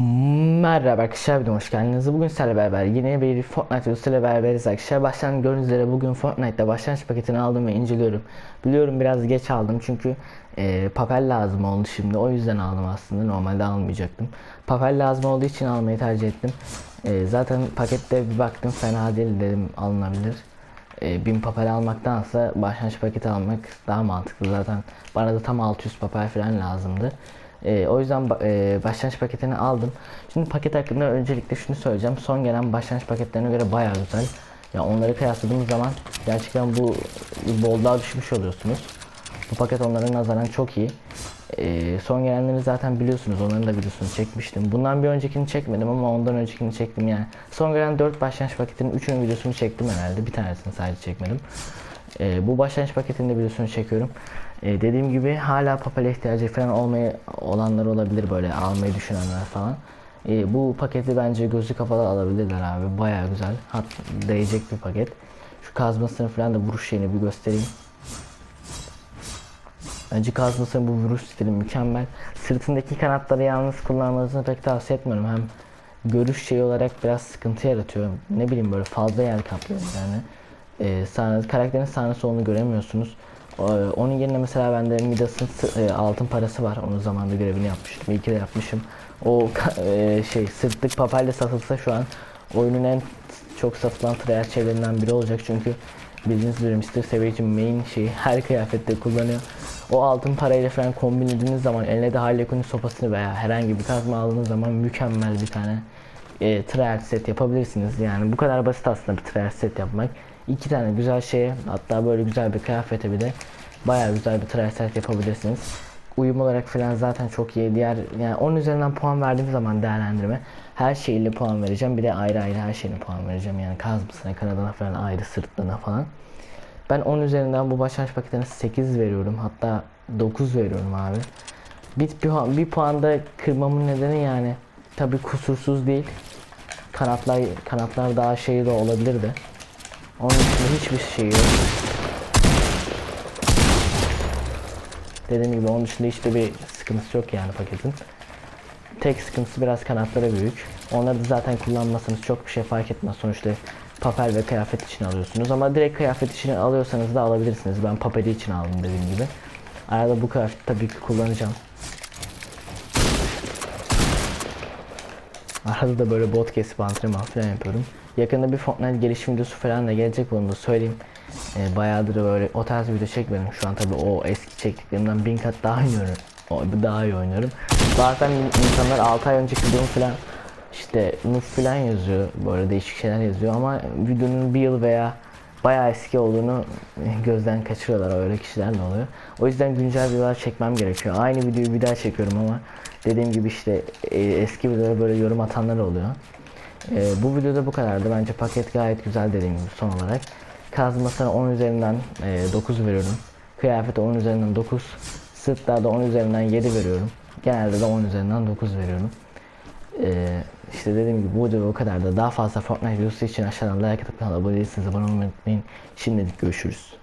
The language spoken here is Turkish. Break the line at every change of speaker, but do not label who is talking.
Merhaba arkadaşlar videoma hoş geldiniz. Bugün sizlerle beraber yine bir Fortnite videosuyla beraberiz arkadaşlar. Baştan gördüğünüz üzere bugün Fortnite'da başlangıç paketini aldım ve inceliyorum. Biliyorum biraz geç aldım çünkü e, papel lazım oldu şimdi. O yüzden aldım aslında. Normalde almayacaktım. Papel lazım olduğu için almayı tercih ettim. E, zaten pakette bir baktım fena değil dedim alınabilir. E, 1000 papel almaktansa başlangıç paketi almak daha mantıklı zaten. Bana da tam 600 papel falan lazımdı. E, o yüzden e, başlangıç paketini aldım. Şimdi paket hakkında öncelikle şunu söyleyeceğim. Son gelen başlangıç paketlerine göre bayağı güzel. Ya onları kıyasladığımız zaman gerçekten bu bolluğa düşmüş oluyorsunuz. Bu paket onların nazaran çok iyi. E, son gelenleri zaten biliyorsunuz. Onların da videosunu çekmiştim. Bundan bir öncekini çekmedim ama ondan öncekini çektim yani. Son gelen 4 başlangıç paketinin 3'ünün videosunu çektim herhalde. Bir tanesini sadece çekmedim. Ee, bu başlangıç paketinde videosunu çekiyorum. Ee, dediğim gibi hala papele ihtiyacı falan olmaya olanlar olabilir böyle almayı düşünenler falan. Ee, bu paketi bence gözü kapalı alabilirler abi. Baya güzel. Hat değecek bir paket. Şu kazmasını falan da vuruş şeyini bir göstereyim. Bence kazmasının bu vuruş stili mükemmel. Sırtındaki kanatları yalnız kullanmanızı pek tavsiye etmiyorum. Hem görüş şey olarak biraz sıkıntı yaratıyor. Ne bileyim böyle fazla yer kaplıyor yani. Ee, sağınız, karakterin sağını solunu göremiyorsunuz. Ee, onun yerine mesela bende Midas'ın sı- e, altın parası var. Onun zamanında görevini yapmıştım. İyi ki de yapmışım. O e, şey sırtlık papelle satılsa şu an oyunun en çok satılan tryhard şeylerinden biri olacak. Çünkü bildiğiniz üzere Mr. Savage'in main şeyi her kıyafette kullanıyor. O altın parayla falan kombinlediğiniz zaman eline de Harley Quinn sopasını veya herhangi bir kazma aldığınız zaman mükemmel bir tane e, tryhard set yapabilirsiniz. Yani bu kadar basit aslında bir tryhard set yapmak. İki tane güzel şeye hatta böyle güzel bir kıyafete bir de bayağı güzel bir tryhard set yapabilirsiniz. Uyum olarak falan zaten çok iyi. Diğer yani 10 üzerinden puan verdiğim zaman değerlendirme her şeyiyle puan vereceğim. Bir de ayrı ayrı her şeyine puan vereceğim. Yani kazmasına, kanadına falan ayrı sırtlığına falan. Ben 10 üzerinden bu başlangıç paketine 8 veriyorum. Hatta 9 veriyorum abi. Bir, bir, bir puanda kırmamın nedeni yani tabi kusursuz değil. Kanatlar kanatlar daha şey de olabilirdi. Onun dışında hiçbir şey yok. Dediğim gibi onun dışında hiçbir bir sıkıntısı yok yani paketin. Tek sıkıntısı biraz kanatları büyük. Onları da zaten kullanmasanız çok bir şey fark etmez. Sonuçta papel ve kıyafet için alıyorsunuz. Ama direkt kıyafet için alıyorsanız da alabilirsiniz. Ben papeli için aldım dediğim gibi. Arada bu kıyafeti tabii ki kullanacağım. Arada da böyle bot kesip antrenman falan yapıyorum. Yakında bir Fortnite gelişim videosu falan da gelecek bunu da söyleyeyim. Ee, bayağıdır böyle o tarz video çekmedim. Şu an tabii o eski çektiklerimden bin kat daha oynuyorum. O, daha iyi oynuyorum. Zaten insanlar 6 ay önceki videomu falan işte noob falan yazıyor. Böyle değişik şeyler yazıyor ama videonun bir yıl veya bayağı eski olduğunu gözden kaçırıyorlar öyle kişiler de oluyor. O yüzden güncel videolar çekmem gerekiyor. Aynı videoyu bir daha çekiyorum ama dediğim gibi işte e, eski videolara böyle yorum atanlar oluyor. E, bu videoda bu kadardı. Bence paket gayet güzel dediğim gibi son olarak. Kazmasına 10 üzerinden e, 9 veriyorum. Kıyafete 10 üzerinden 9. Sırtlarda 10 üzerinden 7 veriyorum. Genelde de 10 üzerinden 9 veriyorum. Ee, işte dediğim gibi bu video o kadar da daha fazla Fortnite videosu için aşağıdan like atıp kanala abone değilseniz abone olmayı unutmayın. Şimdilik görüşürüz.